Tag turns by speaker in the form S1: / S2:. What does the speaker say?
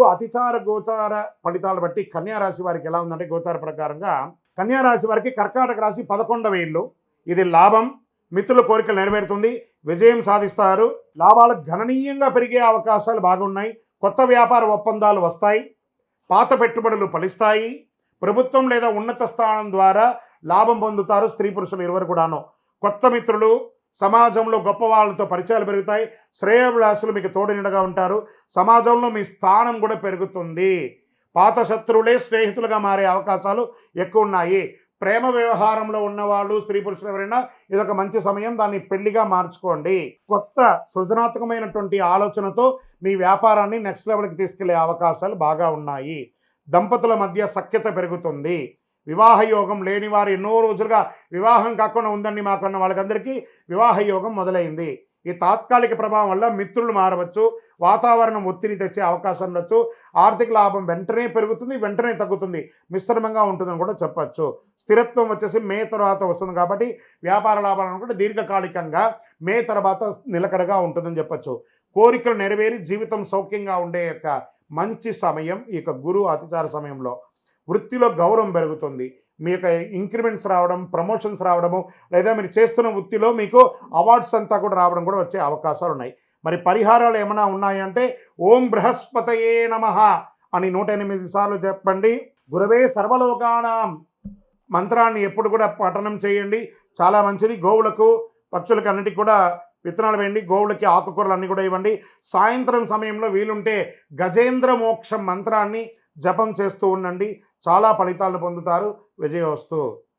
S1: గురు అతిచార గోచార ఫలితాలు బట్టి కన్యా రాశి వారికి ఎలా ఉందంటే గోచార ప్రకారంగా కన్యా రాశి వారికి కర్కాటక రాశి పదకొండవ ఇల్లు. ఇది లాభం మిత్రుల కోరికలు నెరవేరుతుంది విజయం సాధిస్తారు లాభాలు గణనీయంగా పెరిగే అవకాశాలు బాగున్నాయి కొత్త వ్యాపార ఒప్పందాలు వస్తాయి పాత పెట్టుబడులు ఫలిస్తాయి ప్రభుత్వం లేదా ఉన్నత స్థానం ద్వారా లాభం పొందుతారు స్త్రీ పురుషులు ఇరువురు కూడాను. కొత్త మిత్రులు సమాజంలో గొప్ప వాళ్ళతో పరిచయాలు పెరుగుతాయి. శ్రేయభిలాసులు మీకు తోడునిడగా ఉంటారు. సమాజంలో మీ స్థానం కూడా పెరుగుతుంది. పాత శత్రువులే స్నేహితులుగా మారే అవకాశాలు ఎక్కువ ఉన్నాయి. ప్రేమ వ్యవహారంలో ఉన్నవాళ్ళు స్త్రీ పురుషులు ఎవరైనా ఇదొక మంచి సమయం. దాన్ని పెళ్ళిగా మార్చుకోండి. కొత్త సృజనాత్మకమైనటువంటి ఆలోచనతో మీ వ్యాపారాన్ని నెక్స్ట్ లెవెల్కి తీసుకెళ్ళే అవకాశాలు బాగా ఉన్నాయి. దంపతుల మధ్య సఖ్యత పెరుగుతుంది. వివాహ యోగం లేని వారు ఎన్నో రోజులుగా వివాహం కాకుండా ఉందండి మాకున్న వాళ్ళకందరికీ. వివాహ యోగం మొదలైంది. ఈ తాత్కాలిక ప్రభావం వల్ల మిత్రులు మారవచ్చు వాతావరణం ఒత్తిడి తెచ్చే అవకాశం ఉండొచ్చు ఆర్థిక లాభం వెంటనే పెరుగుతుంది వెంటనే తగ్గుతుంది. మిశ్రమంగా ఉంటుందని కూడా చెప్పచ్చు. స్థిరత్వం వచ్చేసి మే తర్వాత వస్తుంది కాబట్టి వ్యాపార లాభాలను కూడా దీర్ఘకాలికంగా మే తర్వాత నిలకడగా ఉంటుందని చెప్పచ్చు. కోరికలు నెరవేరి జీవితం సౌఖ్యంగా ఉండే యొక్క మంచి సమయం ఈ యొక్క గురు అతిచార సమయంలో. వృత్తిలో గౌరవం పెరుగుతుంది. మీ యొక్క ఇంక్రిమెంట్స్ రావడం ప్రమోషన్స్ రావడము లేదా మీరు చేస్తున్న వృత్తిలో మీకు అవార్డ్స్ అంతా కూడా రావడం కూడా వచ్చే అవకాశాలు ఉన్నాయి. మరి పరిహారాలు ఏమైనా ఉన్నాయంటే ఓం బృహస్పతయే నమ అని నూట ఎనిమిది సార్లు చెప్పండి. గురవే సర్వలోకానాం. మంత్రాన్ని ఎప్పుడు కూడా పఠనం చేయండి. చాలా మంచిది. గోవులకు పక్షులకు అన్నిటికీ కూడా విత్తనాలు వేయండి. గోవులకి ఆకుకూరలు అన్నీ కూడా ఇవ్వండి. సాయంత్రం సమయంలో వీలుంటే గజేంద్ర మోక్షం మంత్రాన్ని జపం చేస్తూ ఉండండి. చాలా ఫలితాలు పొందుతారు. విజయోస్తు